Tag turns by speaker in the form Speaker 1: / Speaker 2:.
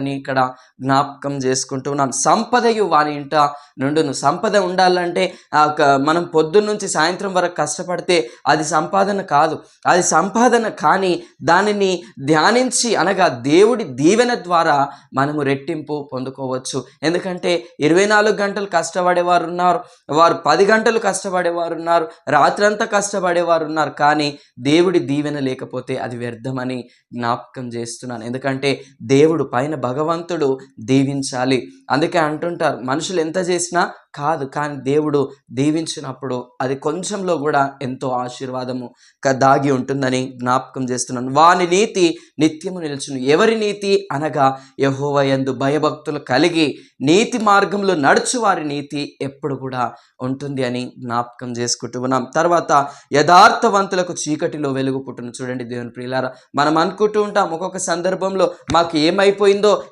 Speaker 1: అని ఇక్కడ జ్ఞాపకం చేసుకుంటూ ఉన్నాం సంపదయు వారి ఇంట నుండును. సంపద ఉండాలంటే మనం పొద్దున్న నుంచి సాయంత్రం వరకు కష్టపడితే అది సంపాదన కాదు. అది సంపాదన కానీ దానిని ధ్యానించి అనగా దేవుడి దీవెన ద్వారా మనము రెట్టింపు పొందుకోవచ్చు. ఎందుకంటే ఇరవై నాలుగు గంటలు కష్టపడేవారు ఉన్నారు వారు పది గంటలు కష్టపడేవారు ఉన్నారు రాత్రంతా కష్టపడేవారు ఉన్నారు కానీ దేవుడి దీవెన లేకపోతే అది వ్యర్థమని జ్ఞాపకం చేస్తున్నాను. ఎందుకంటే దేవుడు పైన భగవంతుడు దీవించాలి. అందుకే అంటుంటారు మనుషులు ఎంత చేసినా కాదు కానీ దేవుడు దీవించినప్పుడు అది కొంచెంలో కూడా ఎంతో ఆశీర్వాదము క- దాగి ఉంటుందని జ్ఞాపకం చేస్తున్నాను. వాని నీతి నిత్యము నిలుచును. ఎవరి నీతి? అనగా యహోవయందు భయభక్తులు కలిగి నీతి మార్గంలో నడుచు వారి నీతి ఎప్పుడు కూడా ఉంటుంది అని జ్ఞాపకం చేసుకుంటూ ఉన్నాం. తర్వాత యథార్థవంతులకు చీకటిలో వెలుగు పుట్టును చూడండి దేవుని ప్రియులారా. మనం అనుకుంటూ ఉంటాం ఒక్కొక్క సందర్భంలో మాకు ఏమైపోయిందో